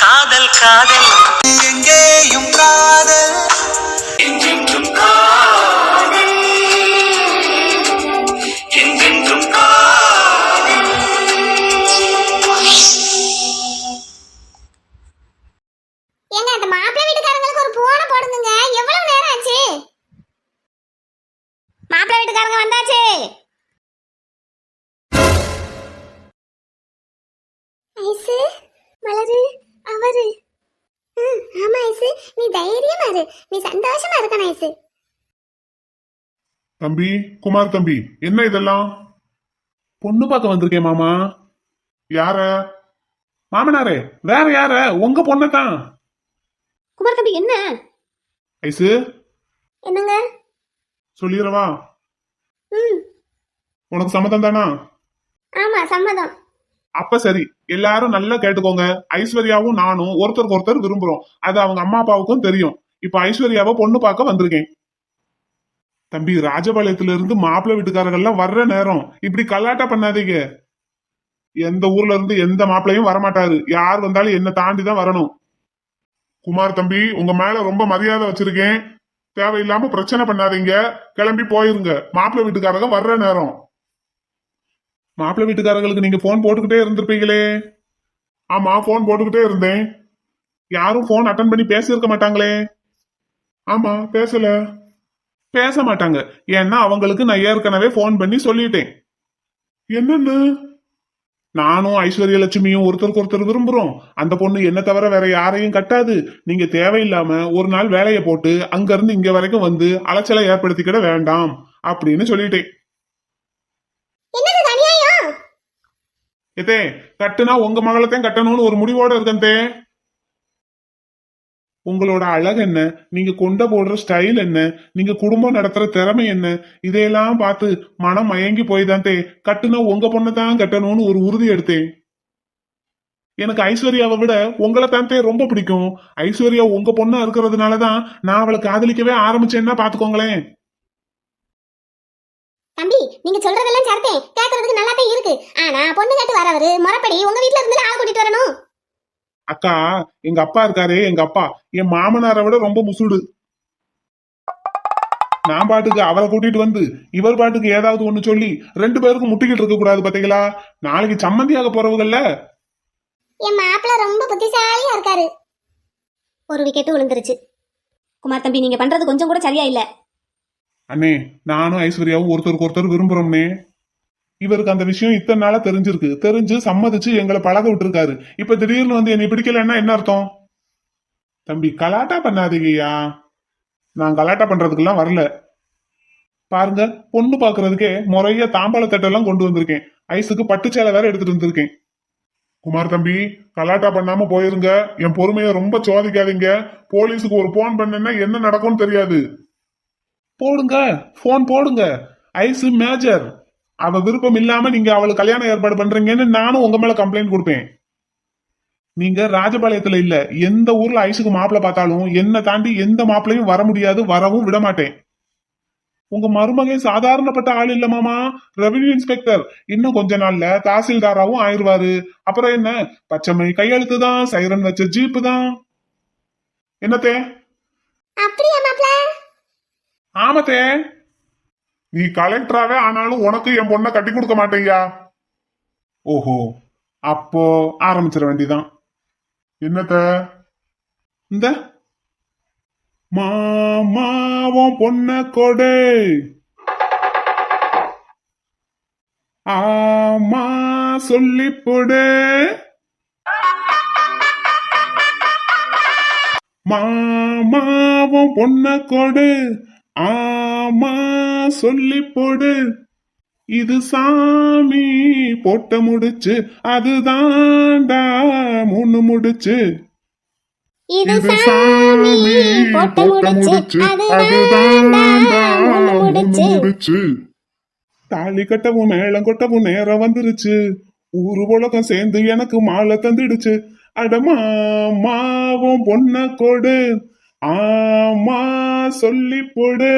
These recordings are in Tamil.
காதல் காதல். எங்கேயும் காதல் சந்தோஷமா இருக்கணும் ஐசு தம்பி குமார் தம்பி என்ன இதெல்லாம்? பொண்ணு பார்க்க வந்திருக்கேன் மாமா. யார? மாமனாரே வேற யார? உங்க பொண்ணை தான் குமார் தம்பி என்ன? ஐசு என்னங்க? சொல்லிடுறவா ம். உனக்கு சம்மதம் தானா? ஆமா சம்மதம். அப்ப சரி எல்லாரும் நல்லா கேட்டுக்கோங்க. ஐஸ்வர்யாவும் நானும் ஒருத்தருக்கு ஒருத்தர் விரும்புறோம். அது அவங்க அம்மா அப்பாவுக்கும் தெரியும். இப்ப ஐஸ்வர்யாவை பொண்ணு பார்க்க வந்திருக்கேன். தம்பி ராஜபாளையத்துல இருந்து மாப்பிள்ளை வீட்டுக்காரர்கள்லாம் வர்ற நேரம். இப்படி கல்லாட்டா பண்ணாதீங்க. எந்த ஊர்ல இருந்து எந்த மாப்பிள்ளையும் வரமாட்டாரு. யார் வந்தாலும் என்ன தாண்டி தான் வரணும். குமார் தம்பி உங்க மேல ரொம்ப மரியாதை வச்சிருக்கேன். தேவையில்லாம பிரச்சனை பண்ணாதீங்க. கிளம்பி போயிருங்க. மாப்பிள்ளை வீட்டுக்காரங்க வர்ற நேரம். மாப்பிள்ளை வீட்டுக்காரங்களுக்கு நீங்க போன் போட்டுக்கிட்டே இருந்திருப்பீங்களே. ஆமா போன் போட்டுக்கிட்டே இருந்தேன். யாரும் போன் அட்டன் பண்ணி பேசியிருக்க மாட்டாங்களே. ஆமா பேசல. பேச மாட்டாங்க. ஏன்னா அவங்களுக்கு நான் ஏற்கனவே போன் பண்ணி சொல்லிட்டேன். என்னன்னு? நானும் ஐஸ்வர்ய லட்சுமியும் ஒருத்தருக்கு ஒருத்தர் விரும்புறோம். அந்த பொண்ணு என்ன தவிர வேற யாரையும் கட்டாது. நீங்க தேவையில்லாம ஒரு நாள் வேலையை போட்டு அங்க இருந்து இங்க வரைக்கும் வந்து அலைச்சலை ஏற்படுத்திக்கிட வேண்டாம் அப்படின்னு சொல்லிட்டேன். எதே கட்டுனா உங்க மகளத்தையும் கட்டணும்னு ஒரு முடிவோட இருக்கேன் தே. உங்களோட அழகு என்ன? நீங்க கொண்ட போடுற ஸ்டைல் என்ன? நீங்க குடும்பம் நடத்துற திறமை என்ன? இதையெல்லாம் பார்த்து மனம் மயங்கி போய் தான் தே. கட்டுனா உங்க பொண்ணை தான் கட்டணும்னு ஒரு உறுதி எடுத்தேன். எனக்கு ஐஸ்வர்யாவை விட உங்களை தான் தே ரொம்ப பிடிக்கும். ஐஸ்வர்யா உங்க பொண்ணா இருக்கிறதுனால தான் நான் அவளை காதலிக்கவே ஆரம்பிச்சேன்னா பாத்துக்கோங்களேன் தம்பி நீங்க சொல்றதெல்லாம் சேர்த்தேன் கேக்குறதுக்கு நல்லா தான் இருக்கு. ஆனா பொண்ணு கேட்டு வரவரு முறப்படி உங்க வீட்டுல இருந்து ஆள் கூட்டிட்டு வரணும். அக்கா எங்க அப்பா இருக்காரே எங்க அப்பா. என் மாமனாரை விட ரொம்ப முசுடு. நான் பாட்டுக்கு அவரை கூட்டிட்டு வந்து இவர் பாட்டுக்கு ஏதாவது ஒண்ணு சொல்லி ரெண்டு பேருக்கும் முட்டிக்கிட்டு இருக்க கூடாது பாத்தீங்களா? நாளைக்கு சம்மந்தியாக போறவங்கல்ல? என் மாப்பிள்ள ரொம்ப புத்திசாலியா இருக்காரு. ஒரு விக்கெட் விழுந்துருச்சு. குமார் தம்பி நீங்க பண்றது கொஞ்சம் கூட சரியா இல்ல. அண்ணே நானும் ஐஸ்வர்யாவும் ஒருத்தருக்கு ஒருத்தர் விரும்புறோம்னே. இவருக்கு அந்த விஷயம் இத்தனை நாளா தெரிஞ்சிருக்கு. தெரிஞ்சு சம்மதிச்சு எங்களை பழக விட்டுருக்காரு. இப்ப திடீர்னு வந்து என்னை பிடிக்கலன்னா என்ன அர்த்தம்? தம்பி கலாட்டா பண்ணாதீங்கய்யா. நான் கலாட்டா பண்றதுக்கெல்லாம் வரல. பாருங்க பொண்ணு பாக்குறதுக்கே முறைய தாம்பாள தட்டெல்லாம் கொண்டு வந்திருக்கேன். ஐஸுக்கு பட்டுச்சேலை வேற எடுத்துட்டு வந்திருக்கேன். குமார் தம்பி கலாட்டா பண்ணாம போயிருங்க. என் பொறுமையை ரொம்ப சோதிக்காதீங்க. போலீஸுக்கு ஒரு போன் பண்ணேன்னா என்ன நடக்கும்னு தெரியாது. போடுங்க போன் போடுங்க. ஐஸ் மேஜர் அவ விருப்பம் இல்லாம நீங்க அவளுக்கு கல்யாணம் ஏற்பாடு பண்றீங்கன்னு நானும் உங்க மேல கம்ப்ளைண்ட் கொடுப்பேன். நீங்க ராஜபாளையத்துல இல்ல எந்த ஊர்ல ஐஸுக்கு மாப்பிள்ளை பார்த்தாலும் என்ன தாண்டி எந்த மாப்பிள்ளையும் வர முடியாது வரவும் விட மாட்டேன். உங்க மருமகன் சாதாரணப்பட்ட ஆள் இல்ல மாமா ரெவென்யூ இன்ஸ்பெக்டர் இன்னும் கொஞ்ச நாள்ல தாசில்தாராவும் ஆயிருவாரு. அப்புறம் என்ன? பச்சைமை கையெழுத்து தான் சைரன் வச்ச ஜீப்பு தான் என்னத்தே ஆமத்தே? நீ கலெக்டராவே ஆனாலும் உனக்கு என் பொண்ணை கட்டி கொடுக்க மாட்டேயா ஓஹோ. அப்போ ஆரம்பிச்சிட வேண்டிதான். என்னத்த? இந்த? மாமாவும் பொண்ண கொடு. ஆமா சொல்லி போடு. மாமாவும் பொண்ண கொடு. ஆமா. சொல்லி போடு இது சாமி போட்ட முடிச்சு அதுதான்டா மூணு முடிச்சு. இது சாமி போட்ட முடிச்சு அதுதான்டா மூணு முடிச்சு. தாலி கட்டவும் மேளம் கொட்டவும் நேரம் வந்துருச்சு. ஊரு உலகம் சேர்ந்து எனக்கு மாலை தந்துடுச்சு. அடமா மாவும் பொண்ண கொடு. ஆமா சொல்லி போடு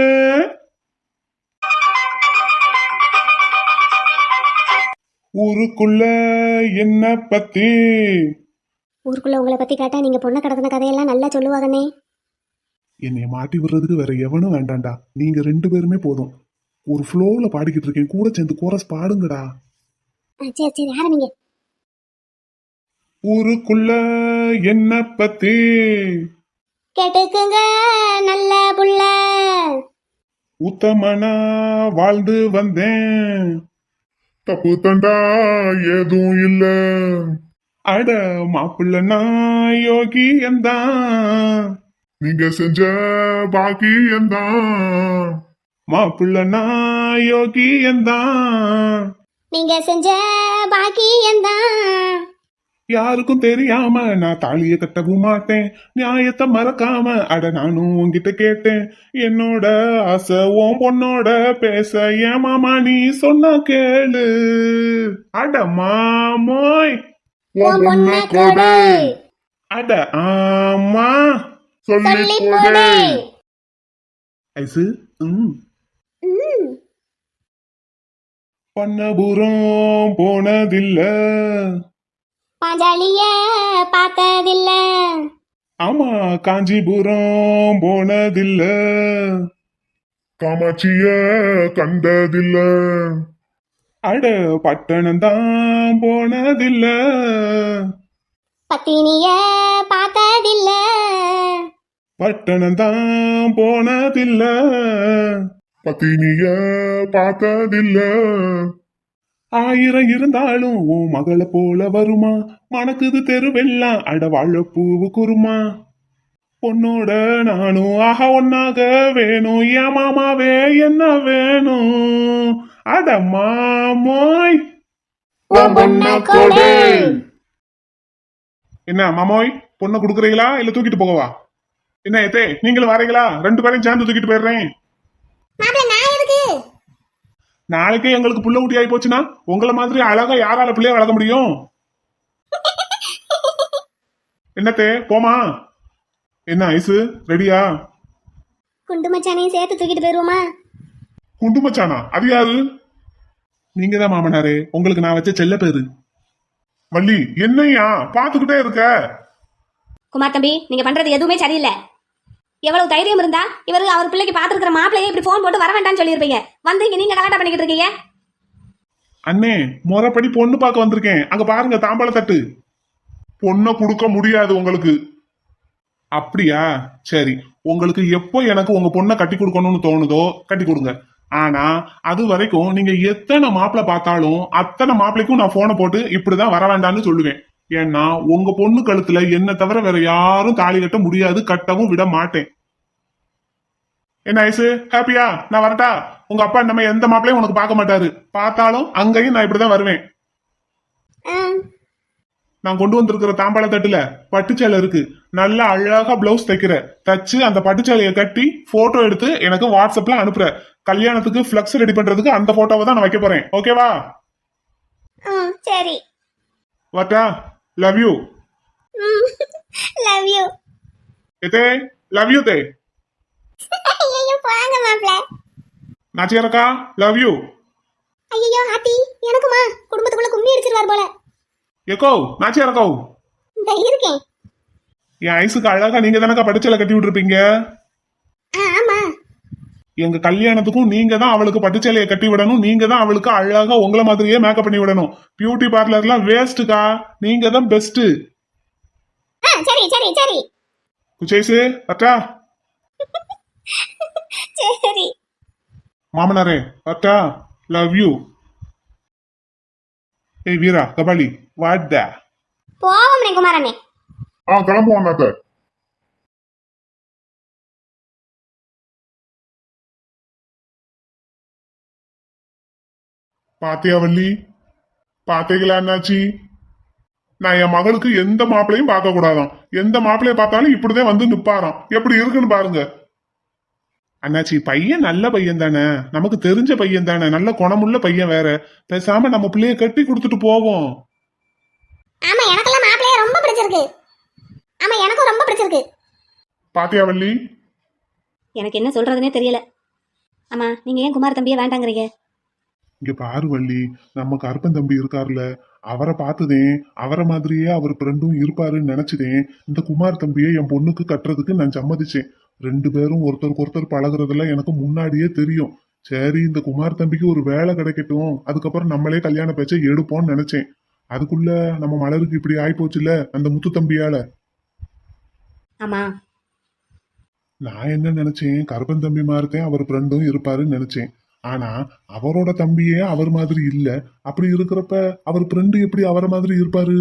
ஊருக்குள்ள என்ன பத்தி? ஊருக்குள்ள உங்களை பத்தி கேட்டா நீங்க பொண்ணை கடத்தின கதையெல்லாம் நல்லா சொல்லுவாங்கண்ணே. என்னைய மாட்டி விடுறதுக்கு வேற எவனும் வேண்டாம்டா நீங்க ரெண்டு பேருமே போதும். ஒரு ஃப்ளோல பாடிக்கிட்டு இருக்கேன். கூட சேர்ந்து கோரஸ் பாடுங்கடா. சரி சரி ஆரம்பிங்க. ஊருக்குள்ள என்ன பத்தி? கேட்டுக்குங்க நல்ல புள்ள. உத்தமனா வாழ்ந்து வந்தேன். தப்பு தண்டா எதுவும் இல்ல. அட மாப்பிள்ளனா யோகி எந்தான் நீங்க செஞ்ச பாக்கி எந்தான் மாப்பிள்ளனா யோகி எந்தான் நீங்க செஞ்ச பாக்கி பாக்கியம்தான் யாருக்கும் தெரியாம நான் தாலிய கட்டவும் மாட்டேன். நியாயத்தை மறக்காம அட நானும் உன்கிட்ட கேட்டேன். என்னோட ஆசை உன் பொண்ணோட பேச ஏன் மாமா நீ சொன்னா கேளு. அட மாமோய். கொடு. அட ஆமா. சொல்லி போடு. ஐசு ம், பண்ணபுரம் போனதில்ல. பாஞ்சாலிய பார்த்ததில்ல. ஆமா காஞ்சிபுரம் போனதில்ல. காமாட்சிய கண்டதில்ல. அட பட்டணம் தான் போனதில்ல. பத்தினிய பார்த்ததில்ல. பட்டணம் தான் போனதில்ல. பத்தினிய பார்த்ததில்ல. ஆயிரம் இருந்தாலும் உன் மகளை போல வருமா? மணக்குது தெருவெல்லாம் அட வாழைப்பூவு குருமா. பொண்ணோட நானும் ஆக ஒன்னாக வேணும். என் மாமாவே என்ன வேணும்? அட மாமோய். என்ன மாமோய் பொண்ணை கொடுக்குறீங்களா? இல்ல தூக்கிட்டு போகவா? என்ன ஏத்தே நீங்களும் வரீங்களா? ரெண்டு பேரையும் சேர்ந்து தூக்கிட்டு போயிடுறேன். நாளைக்கே எங்களுக்கு புள்ள ஊட்டி ஆகி போச்சுன்னா உங்களை மாதிரி அழகா யாரால பிள்ளைய வளர்க்க முடியும்? என்னத்தே போமா என்ன ஐசு ரெடியா? குண்டு மச்சானையும் சேர்த்து தூக்கிட்டு போயிருவோமா? குண்டு மச்சானா? அது யாரு? நீங்க தான் மாமனாரே. உங்களுக்கு நான் வச்ச செல்ல பேரு. வள்ளி என்னையா? பாத்துக்கிட்டே இருக்க. குமார் தம்பி நீங்க பண்றது எதுவுமே சரியில்லை. எவ்வளவு தைரியம் இருந்தா இவர் அவர் பிள்ளைக்கு பாத்துருக்கிற மாப்பிள்ளையே இப்படி ஃபோன் போட்டு வர வேண்டாம்னு சொல்லியிருப்பீங்க. வந்து இங்க நீங்க கலாட்டா பண்ணிக்கிட்டு இருக்கீங்க. அண்ணே முறைப்படி பொண்ணு பார்க்க வந்திருக்கேன். அங்க பாருங்க தாம்பாள தட்டு. பொண்ணை கொடுக்க முடியாது உங்களுக்கு. அப்படியா? சரி. உங்களுக்கு எப்போ எனக்கு உங்க பொண்ணை கட்டி கொடுக்கணும்னு தோணுதோ கட்டி கொடுங்க. ஆனா அது வரைக்கும் நீங்க எத்தனை மாப்பிள்ள பார்த்தாலும் அத்தனை மாப்பிள்ளைக்கும் நான் போனை போட்டு இப்படிதான் வர வேண்டாம்னு சொல்லுவேன். ஏன்னா உங்க பொண்ணு கழுத்துல என்ன தவிர வேற யாரும் தாலி கட்ட முடியாது கட்டவும் விட மாட்டேன். என்ன ஐசு? ஹாப்பியா? நான் வரட்டா? உங்க அப்பா நம்ம எந்த மாப்பிளையும் உனக்கு பார்க்க மாட்டாரு. பார்த்தாலும் அங்கேயும் நான் இப்படிதான் வருவேன். நான் கொண்டு வந்திருக்கிற தாம்பாள தட்டுல பட்டுச்சேலை இருக்கு. நல்ல அழகா பிளவுஸ் தைக்கிற. தச்சு அந்த பட்டுச்சேலையை கட்டி போட்டோ எடுத்து எனக்கு வாட்ஸ்அப்ல அனுப்புற. கல்யாணத்துக்கு ஃபிளக்ஸ் ரெடி பண்றதுக்கு அந்த போட்டோவை தான் நான் வைக்க போறேன். ஓகேவா சரி. வாட்டா லவ் யூ லவ் யூ எதே லவ் யூ தே. ஐயோ போங்க மாப்பிள்ள நாச்சியாரக்கா லவ் யூ ஐயோ ஆத்தி எனக்குமா? குடும்பத்துக்குள்ள கும்மி அடிச்சிருவார் போல. எக்கோ நாச்சியாரக்கோ. இந்த இருக்கேன். என் ஐஸுக்கு அழகா நீங்க தானக்கா பட்டுச்சேலை கட்டி விட்டுருப்பீங்க? ஆ எங்க கல்யாணத்துக்கும் நீங்க தான் அவளுக்கு பட்டுச்சேலையை கட்டி விடணும். நீங்க தான் அவளுக்கு அழகா உங்களை மாதிரியே மேக்கப் பண்ணி விடணும். பியூட்டி பார்லர்லாம் வேஸ்ட்டுக்கா நீங்க தான் பெஸ்ட் ஆ சரி சரி சரி. குச்சேசு அட்டா சரி. மாமனாரே அட்டா லவ் யூ ஏய் வீரா கபாலி வாட் த போவோம்னே குமாரண்ணே ஆ கிளம்புவோம் பாத்தியா வள்ளி பாத்தீங்களா அண்ணாச்சி? நான் என் மகளுக்கு எந்த மாப்பிளையும் பார்க்க கூடாதாம் எந்த மாப்பிளைய பார்த்தாலும் இப்படிதான் வந்து நிப்பாராம். எப்படி இருக்குன்னு பாருங்க. அண்ணாச்சி பையன் நல்ல பையன் தானே? நமக்கு தெரிஞ்ச பையன் தானே? நல்ல குணமுள்ள பையன் வேற. பேசாம நம்ம பிள்ளைய கட்டி கொடுத்துட்டு போவோம். ஆமா எனக்கெல்லாம் மாப்பிள்ளைய ரொம்ப பிடிச்சிருக்கு. ஆமா எனக்கும் ரொம்ப பிடிச்சிருக்கு. பாத்தியா வள்ளி எனக்கு என்ன சொல்றதுனே தெரியல. ஆமா நீங்க ஏன் குமார் தம்பியை வேண்டாங்கிறீங்க? இங்க பாரு வள்ளி நம்ம கருப்பன் தம்பி இருக்காருல அவரை பார்த்ததேன் அவரை மாதிரியே அவர் ஃப்ரெண்டும் இருப்பாருன்னு நினைச்சதேன். இந்த குமார் தம்பியை என் பொண்ணுக்கு கட்டுறதுக்கு நான் சம்மதிச்சேன். ரெண்டு பேரும் ஒருத்தருக்கு ஒருத்தர் பழகுறதெல்லாம் எனக்கு முன்னாடியே தெரியும். சரி இந்த குமார் தம்பிக்கு ஒரு வேலை கிடைக்கட்டும். அதுக்கப்புறம் நம்மளே கல்யாண பேச்சை எடுப்போம்னு நினைச்சேன். அதுக்குள்ள நம்ம மலருக்கு இப்படி ஆயிப்போச்சுல அந்த முத்து தம்பியால? ஆமா. நான் என்ன நினைச்சேன்? கருப்பன் தம்பி மாதிரிதான் அவர் ஃப்ரெண்டும் இருப்பாருன்னு நினைச்சேன். ஆனா அவரோட தம்பியே அவர் மாதிரி இல்ல. அப்படி இருக்கிறப்ப அவர் ஃப்ரெண்டு எப்படி அவரை மாதிரி இருப்பாரு?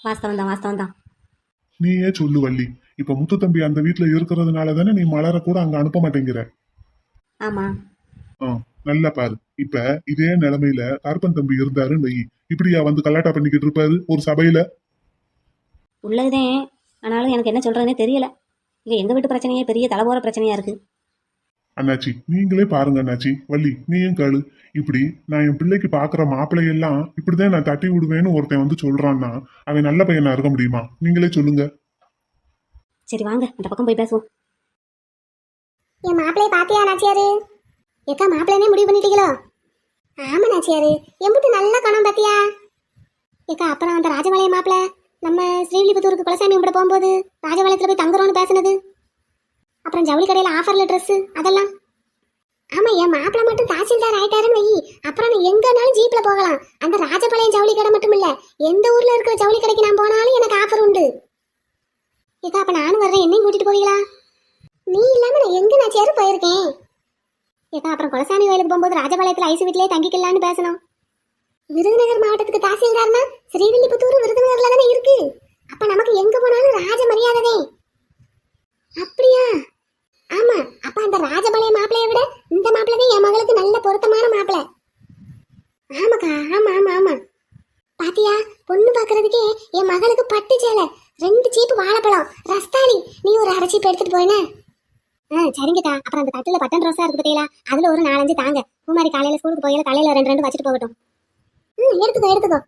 வாஸ்தவம் தான் வாஸ்தவம் தான் நீயே சொல்லு வள்ளி. இப்ப முத்து தம்பி அந்த வீட்டுல இருக்கிறதுனால தானே நீ மலர கூட அங்க அனுப்ப மாட்டேங்கிற? ஆமா. ஆ, நல்லா பாரு. இப்ப இதே நிலைமையில கருப்பன் தம்பி இருந்தாருன்னு வை. இப்படியா வந்து கல்லாட்டா பண்ணிக்கிட்டு இருப்பாரு ஒரு சபையில? உள்ளதுதான். ஆனாலும் எனக்கு என்ன சொல்றதுனே தெரியல. இங்க எங்க வீட்டு பிரச்சனையே? பெரிய தலைபோற பிரச்சனையா இருக்கு. அண்ணாச்சி நீங்களே பாருங்க அண்ணாச்சி. வள்ளி நீயும் கேளு? இப்படி நான் என் பிள்ளைக்கு பார்க்குற மாப்பிள்ளையெல்லாம் இப்படிதான் நான் தட்டி விடுவேன்னு ஒருத்தன் வந்து சொல்றான்னா அவன் நல்ல பையனா இருக்க முடியுமா? நீங்களே சொல்லுங்க. சரி வாங்க. அந்த பக்கம் போய் பேசுவோம். என் மாப்பிள்ளைய பாத்தியா நாச்சியாரு ஏக்கா மாப்பிள்ளைனே முடிவு பண்ணிட்டீங்களோ? ஆமா நாச்சியாரு எம்பிட்டு நல்ல கணம் பாத்தியா? ஏக்கா அப்புறம் அந்த ராஜபாளைய மாப்பிள்ள நம்ம ஸ்ரீவில்லிபுத்தூருக்கு குலசாமி கும்பிட போகும்போது ராஜபாளையத்துல போய் தங்குறோம்னு பேசுனது. அப்புறம் ஜவுளி கடையில் ஆஃபரில் ட்ரெஸ்ஸு அதெல்லாம். ஆமாம் என் மாப்பிள்ள மட்டும் தாசில்தார் ஆயிட்டாருன்னு வை. அப்புறம் நான் எங்கேனாலும் ஜீப்பில் போகலாம். அந்த ராஜபாளையம் ஜவுளி கடை மட்டும் இல்லை எந்த ஊரில் இருக்கிற ஜவுளி கடைக்கு நான் போனாலும் எனக்கு ஆஃபர் உண்டு. ஏக்கா அப்போ நானும் வர்றேன். என்னையும் கூட்டிகிட்டு போவீங்களா? நீ இல்லாமல் நான் எங்கே நான் சேரு போயிருக்கேன். ஏக்கா அப்புறம் குலசாமி கோயிலுக்கு போகும்போது ராஜபாளையத்தில் ஐசு வீட்டிலே தங்கிக்கலான்னு பேசணும். விருதுநகர் மாவட்டத்துக்கு தாசில்தார்னா ஸ்ரீவில்லிபுத்தூர் விருதுநகர்ல தானே இருக்கு. அப்ப நமக்கு எங்க போனாலும் ராஜ மரியாதை அப்படியா ஆமா அப்ப அந்த ராஜபாளைய மாப்பிளைய விட இந்த மாப்பிள்ளை தான் என் மகளுக்கு நல்ல பொருத்தமான மாப்பிள்ளை. ஆமாக்கா ஆமா ஆமா ஆமா. பாத்தியா பொண்ணு பாக்குறதுக்கே என் மகளுக்கு பட்டு சேலை ரெண்டு சீப்பு வாழைப்பழம். ரஸ்தாளி நீ ஒரு அரை சீப்பு எடுத்துட்டு போயின ஆ சரிங்கக்கா. அப்புறம் அந்த தட்டுல பட்டன் ரோஸா இருக்கு பார்த்தீங்களா அதுல ஒரு நாலஞ்சு தாங்க. குமாரி காலையில ஸ்கூலுக்கு போயில தலையில ரெண்டு ரெண்டு வச்சுட்டு போகட்டும். ம் எடுத்துக்கோ எடுத்துக்கோ.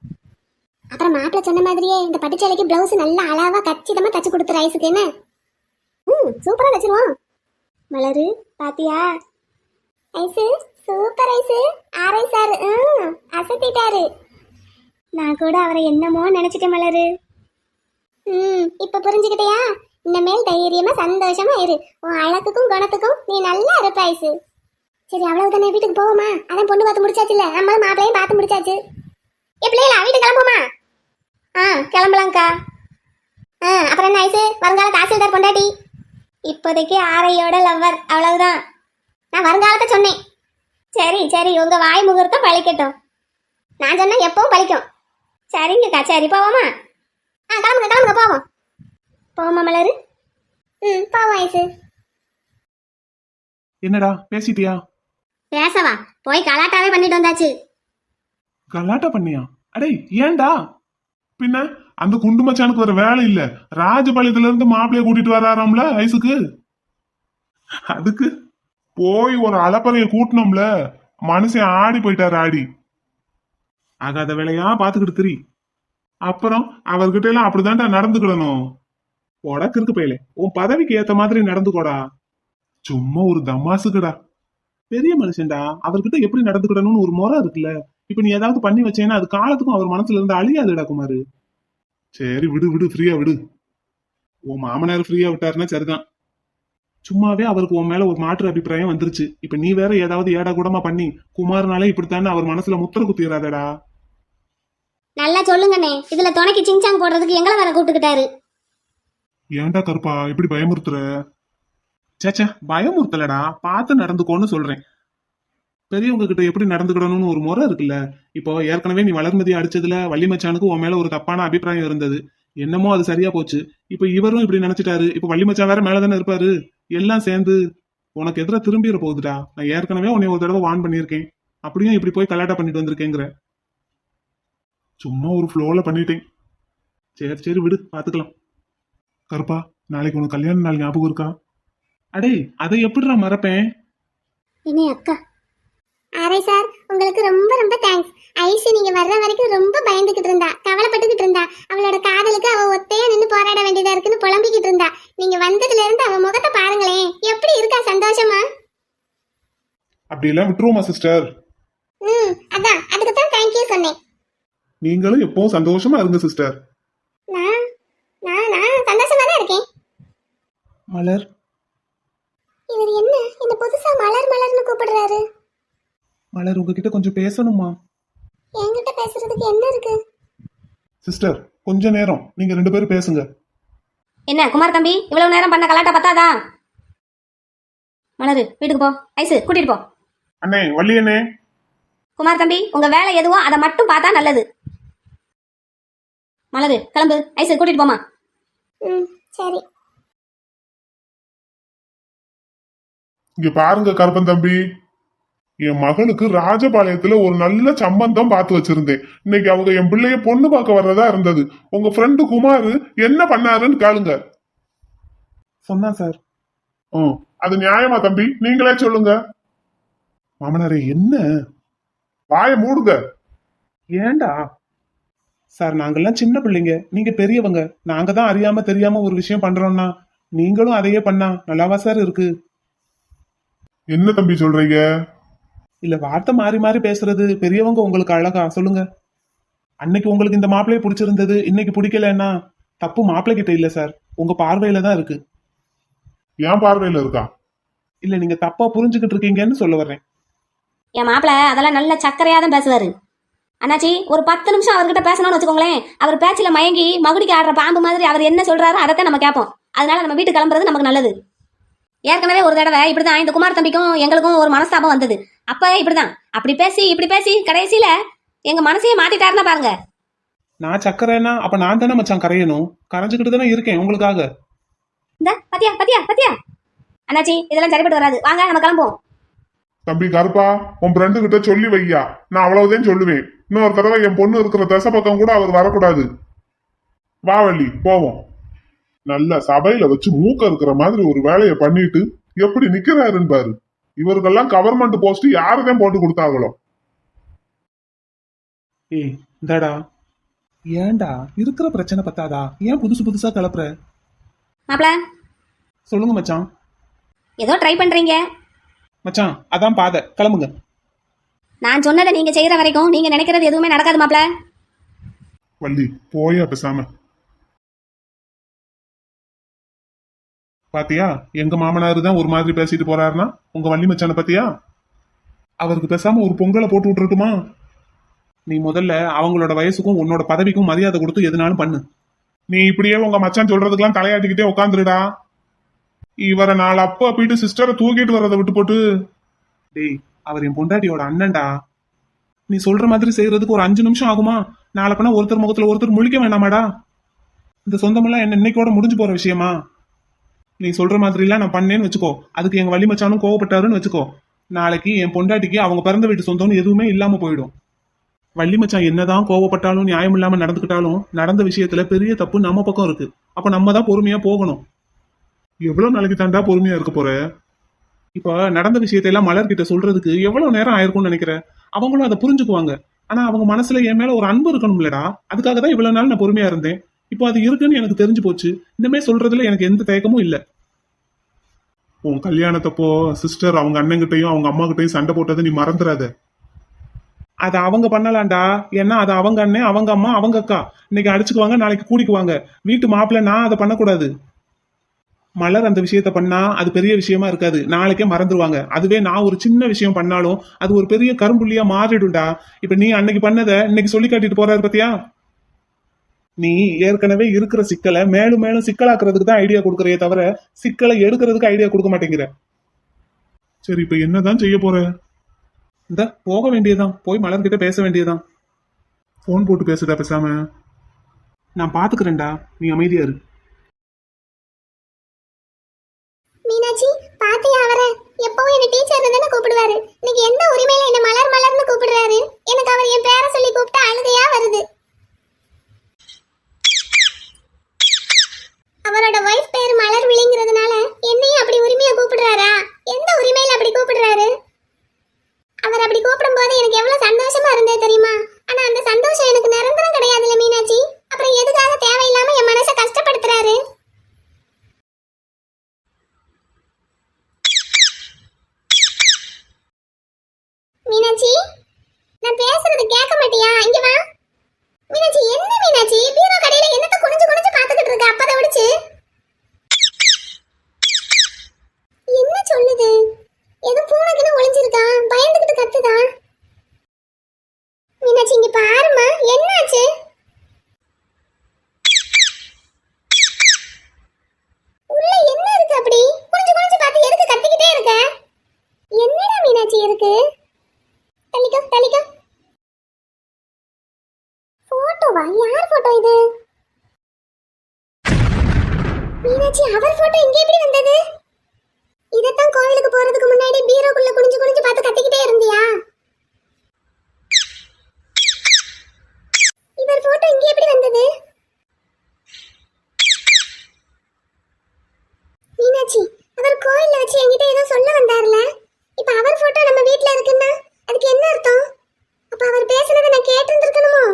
அப்புறம் மாப்பிள்ள சொன்ன மாதிரியே இந்த பட்டுச்சேலைக்கு பிளவுஸ் நல்லா அழகா கச்சிதமா தச்சு கொடுத்துரு ஐஸுக்கு என்ன? ம் சூப்பரா தச்சிருவோம் மலரு பாத்தியா? Ice super ice. ஆரை சார். ம் அசத்திட்டாரு. நான் கூட அவரை என்னமோ நினைச்சிட்டேன் மலரு. ம் இப்போ புரிஞ்சுக்கிட்டியா? இனிமேல் தைரியமா சந்தோஷமா இரு. உன் அழகுக்கும் குணத்துக்கும் நீ நல்லா இருப்ப ஐசு. சரி அவ்வளவுதானே வீட்டுக்கு போவோமா? அதான் பொண்ணு பார்த்து முடிச்சாச்சு இல்ல அம்மா மாப்பிளையும் பார்த்து முடிச்சாச்சு. ஏ பிள்ளைகளா வீட்டுக்கு கிளம்புமா ஆ கிளம்பலாம்க்கா. ஆ அப்புறம் என்ன ஐசு? வருங்கால தாசில்தார் பொண்டாட்டி. இப்போதைக்கு ஆரையோட லவ்வர் அவ்வளவுதான். நான் வருங்காலத்தை சொன்னேன். சரி சரி உங்க வாய் முகூர்த்தம் பழிக்கட்டும். நான் சொன்னா எப்பவும் பழிக்கும். சரிங்கக்கா சரி போவோமா? ஆ கிளம்புங்க கிளம்புங்க போவோம். போவோமா மலரு? ம் போவோம் ஐசு. என்னடா பேசிட்டியா? பேசவா? போய் கலாட்டாவே பண்ணிட்டு வந்தாச்சு. கலாட்டா பண்ணியா? அடே ஏன்டா? பின்ன அந்த குண்டு மச்சானுக்கு வேற வேலை இல்ல. ராஜபாளையத்துல இருந்து மாப்பிளைய கூட்டிட்டு வராராம்ல ஐசுக்கு? அதுக்கு போய் ஒரு அலப்பறைய கூட்டினோம்ல? மனுஷன் ஆடி போயிட்டாரு ஆடி. ஆகாத வேலையா பாத்துக்கிட்டு திரி. அப்புறம் அவர்கிட்ட எல்லாம் அப்படிதான்டா நடந்துக்கிடணும். உடக்கு இருக்கு பையலே உன் பதவிக்கு ஏத்த மாதிரி நடந்துக்கோடா. சும்மா ஒரு தமாசுக்குடா. பெரிய மனுஷன்டா அவர்கிட்ட எப்படி நடந்துக்கிடணும்னு ஒரு முறை இருக்குல்ல. இப்ப நீ ஏதாவது பண்ணி வச்சேன்னா அது காலத்துக்கும் அவர் மனசுல இருந்து அழியாதுடா குமாரு. சரி விடு விடு ஃப்ரீயா விடு. உன் மாமனார் ஃப்ரீயா விட்டாருன்னா சரிதான். சும்மாவே அவருக்கு உன் மேல ஒரு மாற்று அபிப்பிராயம் வந்துருச்சு. இப்ப நீ வேற ஏதாவது ஏடா கூடமா பண்ணி குமார்னாலே இப்படித்தானே அவர் மனசுல முத்திர குத்திராதடா நல்லா சொல்லுங்கண்ணே. இதுல துணைக்கு சிங்சாங் போடுறதுக்கு எங்களை வேற கூப்பிட்டுக்கிட்டாரு. ஏன்டா கருப்பா இப்படி பயமுறுத்துற? சேச்சே பயமுறுத்தலடா. பார்த்து நடந்துக்கோன்னு சொல்றேன். பெரியவங்க கிட்ட எப்படி நடந்துக்கிடணும்னு ஒரு முறை இருக்குல்ல. இப்போ ஏற்கனவே நீ வளர்மதி அடிச்சதுல வள்ளி மச்சானுக்கு உன் மேல ஒரு தப்பான அபிப்பிராயம் இருந்தது. என்னமோ அது சரியா போச்சு. இப்போ இவரும் இப்படி நினைச்சிட்டாரு. இப்போ வள்ளி மச்சான் வேற மேல தானே இருப்பாரு. எல்லாம் சேர்ந்து உனக்கு எதிராக திரும்பிட போகுதுடா. நான் ஏற்கனவே உன்னை ஒரு தடவை வான் பண்ணியிருக்கேன். அப்படியும் இப்படி போய் கலாட்டா பண்ணிட்டு வந்திருக்கேங்கிற. சும்மா ஒரு ஃப்ளோல பண்ணிட்டேன். சரி சரி விடு. பாத்துக்கலாம். கருப்பா நாளைக்கு உனக்கு கல்யாண நாள் ஞாபகம் இருக்கா? அடே அதை எப்படிடா மறப்பேன்? இனி அக்கா ஆரை சார் உங்களுக்கு ரொம்ப ரொம்ப தேங்க்ஸ் ஐஷு நீங்க வர்ற வரைக்கும் ரொம்ப பயந்துகிட்டு இருந்தா கவலைப்பட்டுக்கிட்டு இருந்தா. அவளோட காதலுக்கு அவ ஒத்தையா நின்னு போராட வேண்டியதா இருக்குன்னு புலம்பிக்கிட்டு இருந்தா. நீங்க வந்ததுல இருந்து அவ முகத்தை பாருங்களேன். எப்படி இருக்கா சந்தோஷமா? அப்படியெல்லாம் விட்டுருவோமா சிஸ்டர் ம் அதான். அதுக்கு தான் தேங்க்யூ சொன்னேன். நீங்களும் எப்பவும் சந்தோஷமா இருங்க சிஸ்டர் நான் நான் நான் சந்தோஷமா தான் இருக்கேன். மலர். இவர் என்ன? இந்த புதுசா மலர் மலர்னு கூப்பிடுறாரு. மலர் உங்ககிட்ட கொஞ்சம் பேசணுமா? என்கிட்ட பேசுறதுக்கு என்ன இருக்கு? சிஸ்டர் கொஞ்ச நேரம். நீங்க ரெண்டு பேரும் பேசுங்க. என்ன குமார் தம்பி இவ்வளவு நேரம் பண்ண கலாட்டா பத்தாதா? மலரு வீட்டுக்கு போ. ஐசு கூட்டிட்டு போ. அண்ணே வள்ளி அண்ணே. குமார் தம்பி உங்க வேலை எதுவோ அதை மட்டும் பார்த்தா நல்லது. மலரு கிளம்பு. ஐசு கூட்டிட்டு போமா ம் சரி. இங்க பாருங்க கருப்பன் தம்பி. என் மகளுக்கு ராஜபாளையத்துல ஒரு நல்ல சம்பந்தம் பார்த்து வச்சிருந்தேன். இன்னைக்கு அவங்க என் பிள்ளைய பொண்ணு பார்க்க வர்றதா இருந்தது. உங்க ஃப்ரெண்டு குமார் என்ன பண்ணாருன்னு கேளுங்க. சொன்னா சார். ம் அது நியாயமா தம்பி? நீங்களே சொல்லுங்க. மாமனாரே என்ன? வாய மூடுங்க. ஏண்டா? சார் நாங்கெல்லாம் சின்ன பிள்ளைங்க. நீங்க பெரியவங்க. நாங்க தான் அறியாம தெரியாம ஒரு விஷயம் பண்றோம்னா நீங்களும் அதையே பண்ணா நல்லாவா சார் இருக்கு? என்ன தம்பி சொல்றீங்க? இல்ல வார்த்தை மாறி மாறி பேசுறது பெரியவங்க உங்களுக்கு அழகா. சொல்லுங்க. அன்னைக்கு உங்களுக்கு இந்த மாப்பிள்ளைய பிடிச்சிருந்தது இன்னைக்கு பிடிக்கலன்னா தப்பு மாப்பிள்ளை கிட்ட இல்ல சார் உங்க பார்வையில தான் இருக்கு. ஏன் பார்வையில இருக்கா? இல்ல நீங்க தப்பா புரிஞ்சுக்கிட்டு இருக்கீங்கன்னு சொல்ல வர்றேன். என் மாப்பிள அதெல்லாம் நல்ல சக்கரையா தான் பேசுவாரு. அண்ணாச்சி ஒரு பத்து நிமிஷம் அவர்கிட்ட பேசணும்னு வச்சுக்கோங்களேன் அவர் பேச்சில் மயங்கி மகுடிக்கு ஆடுற பாம்பு மாதிரி அவர் என்ன சொல்றாரோ அதைத்தான் நம்ம கேட்போம். அதனால நம்ம வீட்டுக்கு கிளம்புறது நமக்கு நல்லது. ஏற்கனவே ஒரு தடவை இப்படிதான் இந்த குமார் தம்பிக்கும் எங்களுக்கும் ஒரு மனஸ்தாபம் வந்தது. அப்ப இப்படிதான். அப்படி பேசி இப்படி பேசி கடைசியில எங்க மனசையே மாத்திட்டாருன்னா பாருங்க. நான் சக்கரைனா அப்ப நான் தானே மச்சான் கரையணும்? கரைஞ்சுக்கிட்டு தானே இருக்கேன் உங்களுக்காக. இந்த பத்தியா பத்தியா பத்தியா? அண்ணாச்சி இதெல்லாம் சரிப்பட்டு வராது. வாங்க நம்ம கிளம்புவோம். தம்பி கருப்பா உன் ஃப்ரெண்டு கிட்ட சொல்லி வையா. நான் அவ்வளவுதான் சொல்லுவேன். இன்னொரு தடவை என் பொண்ணு இருக்கிற தசை பக்கம் கூட அவர் வரக்கூடாது. வா வள்ளி போவோம். நல்ல சபையில வச்சு மூக்க இருக்கிற மாதிரி ஒரு வேலையை பண்ணிட்டு எப்படி நிக்கிறாருன்னு பாரு. இவருக்கெல்லாம் கவர்மெண்ட் போஸ்ட் யாருதான் போட்டு கொடுத்தாங்களோ? ஏய் இந்தாடா. ஏன்டா? இருக்கிற பிரச்சனை பத்தாதா? ஏன் புதுசு புதுசா கலப்புற? மாப்பிள சொல்லுங்க மச்சான். ஏதோ ட்ரை பண்றீங்க. மச்சான் அதான் பாதை. கிளம்புங்க. நான் சொன்னதை நீங்க செய்யற வரைக்கும் நீங்க நினைக்கிறது எதுவுமே நடக்காது மாப்பிள வள்ளி போயா பேசாம. பாத்தியா? எங்க மாமனாரு தான் ஒரு மாதிரி பேசிட்டு போறாருன்னா உங்க வள்ளி மச்சான பாத்தியா? அவருக்கு பேசாம ஒரு பொங்கலை போட்டு விட்டுருட்டுமா நீ முதல்ல அவங்களோட வயசுக்கும் உன்னோட பதவிக்கும் மரியாதை கொடுத்து எதுனாலும் பண்ணு. நீ இப்படியே உங்க மச்சான் சொல்றதுக்கெல்லாம் தலையாட்டிக்கிட்டே உட்காந்துருடா இவரை நாலு அப்பா போயிட்டு சிஸ்டரை தூக்கிட்டு வர்றதை விட்டு போட்டு. டேய் அவர் என் பொண்டாட்டியோட அண்ணன்டா. நீ சொல்ற மாதிரி செய்யறதுக்கு ஒரு அஞ்சு நிமிஷம் ஆகுமா? நாளை பண்ணா ஒருத்தர் முகத்துல ஒருத்தர் முழிக்க வேண்டாமாடா இந்த சொந்தமெல்லாம் என்ன இன்னைக்கோட முடிஞ்சு போற விஷயமா? நீ சொல்ற மாதிரிலாம் நான் பண்ணேன்னு வச்சுக்கோ. அதுக்கு எங்க வள்ளி மச்சானும் கோவப்பட்டாருன்னு வச்சுக்கோ. நாளைக்கு என் பொண்டாட்டிக்கு அவங்க பிறந்த வீட்டு சொந்தம்னு எதுவுமே இல்லாம போயிடும். வள்ளி மச்சான் என்னதான் கோவப்பட்டாலும் நியாயம் இல்லாம நடந்துக்கிட்டாலும் நடந்த விஷயத்துல பெரிய தப்பு நம்ம பக்கம் இருக்கு. அப்ப நம்ம தான் பொறுமையா போகணும். எவ்வளவு நாளைக்கு தாண்டா பொறுமையா இருக்க போற? இப்ப நடந்த விஷயத்தை எல்லாம் மலர்கிட்ட சொல்றதுக்கு எவ்வளவு நேரம் ஆயிருக்கும்னு நினைக்கிறேன் அவங்களும் அதை புரிஞ்சுக்குவாங்க. ஆனா அவங்க மனசுல என் மேல ஒரு அன்பு இருக்கணும்லடா. அதுக்காக தான் இவ்வளவு நாள் நான் பொறுமையா இருந்தேன். இப்போ அது இருக்குன்னு எனக்கு தெரிஞ்சு போச்சு. இனிமே சொல்றதுல எனக்கு எந்த தயக்கமும் இல்ல. உன் கல்யாணத்தப்போ சிஸ்டர் அவங்க அண்ணங்கிட்டையும் அவங்க அம்மா கிட்டையும் சண்டை போட்டதை நீ மறந்துடாத அது அவங்க பண்ணலாம்டா. ஏன்னா அது அவங்க அண்ணன் அவங்க அம்மா அவங்க அக்கா. இன்னைக்கு அடிச்சுக்குவாங்க நாளைக்கு கூடிக்குவாங்க. வீட்டு மாப்பிள்ளை நான் அதை பண்ணக்கூடாது. மலர் அந்த விஷயத்த பண்ணா அது பெரிய விஷயமா இருக்காது. நாளைக்கே மறந்துடுவாங்க அதுவே நான் ஒரு சின்ன விஷயம் பண்ணாலும் அது ஒரு பெரிய கரும்புள்ளியா மாறிடும்டா. இப்ப நீ அன்னைக்கு பண்ணத இன்னைக்கு சொல்லி காட்டிட்டு போறாரு பாத்தியா? நீ ஏற்கனவே இருக்கிற சிக்கலை மேலும் மேலும் சிக்கலாக்குறதுக்கு தான் ஐடியா கொடுக்கறையே தவிர சிக்கலை எடுக்கிறதுக்கு ஐடியா கொடுக்க மாட்டேங்கிற. சரி இப்ப என்னதான் செய்ய போற? இந்த போக வேண்டியதான் போய் மலர்கிட்ட பேச வேண்டியதான் ஃபோன் போட்டு பேசுடா பேசாம. நான் பாத்துக்கிறேன்டா. நீ அமைதியா இரு. மீனாட்சி பாத்தியா அவர? எப்பவும் என்ன டீச்சர் தானே கூப்பிடுவாரு. இன்னைக்கு எந்த உரிமையில என்ன மலர் மலர்னு கூப்பிடுறாரு? எனக்கு அவர் என் பேரை சொல்லி கூப்பிட்டா அழுகையா வருது. அவரோட ஒய்ஃப் பேர் மலர் விழிங்கிறதுனால என்னையும் அப்படி உரிமையா கூப்பிடுறாரா? எந்த உரிமையில அப்படி கூப்பிடுறாரு? அவர் அப்படி கூப்பிடும் போது எனக்கு எவ்வளவு சந்தோஷமா இருந்தே தெரியுமா? ஆனா அந்த சந்தோஷம் எனக்கு நிரந்தரம் கிடையாதுல்ல மீனாட்சி. அப்புறம் எதுக்காக தேவையில்லாம என் மனசை கஷ்டப்படுத்துறாரு? போட்டோவா யார் போட்டோ இது? மீனாட்சி அவர் போட்டோ இங்க எப்படி வந்தது? இதத்தான் கோவிலுக்கு போறதுக்கு முன்னாடி பீரோக்குள்ள குனிஞ்சு குனிஞ்சு பார்த்து கத்திக்கிட்டே இருந்தியா? இவர் போட்டோ இங்க எப்படி வந்தது? மீனாட்சி அவர் கோயில்ல வச்சு என்கிட்ட ஏதோ சொல்ல வந்தார்ல? இப்ப அவர் போட்டோ நம்ம வீட்ல இருக்குன்னா அதுக்கு என்ன அர்த்தம்? அப்ப அவர் பேசுனதை நான் கேட்டிருந்திருக்கணுமோ?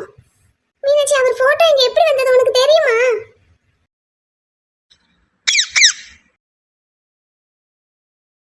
மீனாட்சி அவர் போட்டோ இங்க எப்படி வந்தது உனக்கு தெரியுமா?